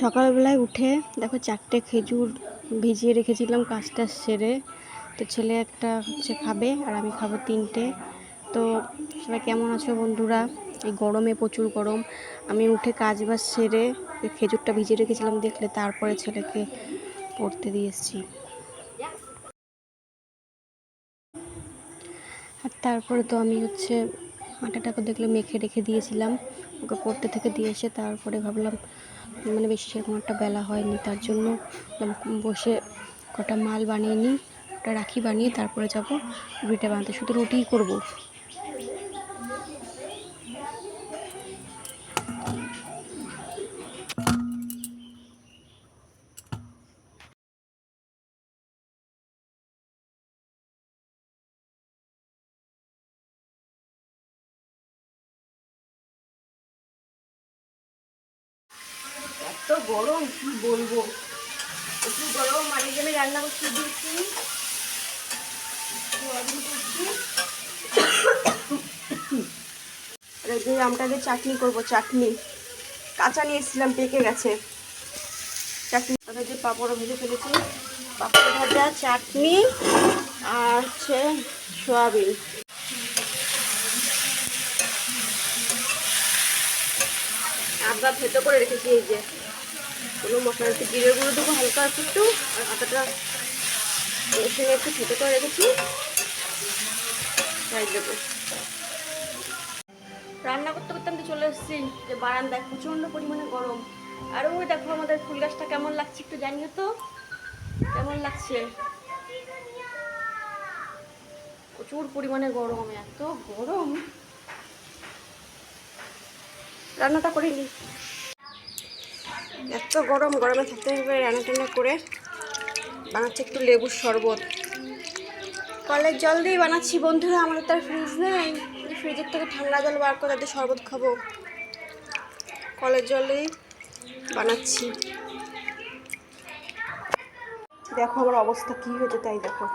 সকালবেলায় উঠে দেখো চারটে খেজুর ভিজিয়ে রেখেছিলাম কাজটা সেরে। তো ছেলে একটা হচ্ছে খাবে আর আমি খাব তিনটে। তো সবাই কেমন আছো বন্ধুরা? এই গরমে প্রচুর গরম। আমি উঠে কাজ বাজ সেরে ওই খেজুরটা ভিজিয়ে রেখেছিলাম দেখলে তারপরে ছেলেকে পড়তে দিয়ে এসেছি। আর তারপরে তো আমি হচ্ছে আটাটাকে দেখলে মেখে রেখে দিয়েছিলাম। ওকে পড়তে থেকে দিয়ে এসে তারপরে ভাবলাম মানে বেশি সেরকম একটা বেলা হয়নি, তার জন্য বসে কটা মাল বানিয়ে নিই ওটা রাখি বানিয়ে তারপরে যাব, রুটিটা বানাতে। শুধু রুটিই করব। এত গরম, কি বলব? প্রচুর গরম আর আমি রান্না করতে দিয়েছি। এই আমটা দিয়ে চাটনি করব, চাটনি। কাঁচা নিয়ে এসেছিলাম, পেকে গেছে। চাটনি যে পাঁপড়ও ভেজে ফেলেছি। পাঁপড় ভাজা, চাটনি আর হচ্ছে সোয়াবিন। আদা থেতো করে রেখেছি এই যে। কোনো মশলা একটু জিরে গুঁড়ো দেবো হালকা একটু, আর আদাটা মেশিনে একটু থেতো করে রেখেছি। তাই দেবো। রান্না করতে করতে আমি চলে এসেছি, যে বারান্দায় প্রচণ্ড পরিমাণে গরম। আর ওই দেখো আমাদের ফুল গাছটা কেমন লাগছে একটু জানিও তো? কেমন লাগছে? প্রচুর পরিমাণে গরম, এত গরম। রান্নাটা করে নি। এত গরম, গরমে থাকতে হবে রান্না টান্না করে। বানাচ্ছি একটু লেবুর শরবত। কলের জল দিয়ে বানাচ্ছি বন্ধুরা, আমাদের তার ফ্রিজ নেই। ফ্রিজের থেকে ঠান্ডা জল বার করে তাদের শরবত খাব। কলের জলেই বানাচ্ছি। দেখো আমার অবস্থা কী হয়েছে তাই দেখো।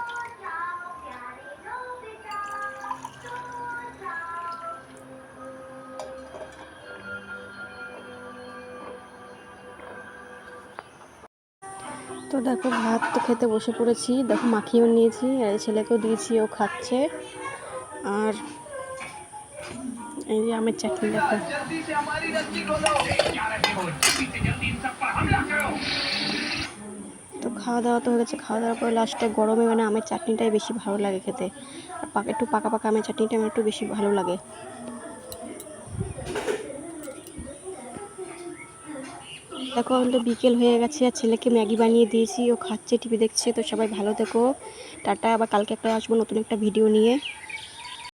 তো দেখো ভাত তো খেতে বসে পড়েছি। দেখো মাখিয়েও নিয়েছি, আর ছেলেকেও দিয়েছি, ও খাচ্ছে। আর এই যে আমের চাটনি, দেখো। তো খাওয়া দাওয়া তো হয়ে গেছে। খাওয়া দাওয়ার পরে লাস্টে গরমে মানে আমের চাটনিটাই বেশি ভালো লাগে খেতে। আর একটু পাকা পাকা আমের চাটনিটা আমার একটু বেশি ভালো লাগে। দেখো তো বিকেল হয়ে গেছে, আর ছেলেকে ম্যাগি বানিয়ে দিয়েছি, ও খাচ্ছে, টিভি দেখছে, তো সবাই ভালো থেকো। টাটা, আবার কালকে একটা আসব নতুন একটা ভিডিও নিয়ে।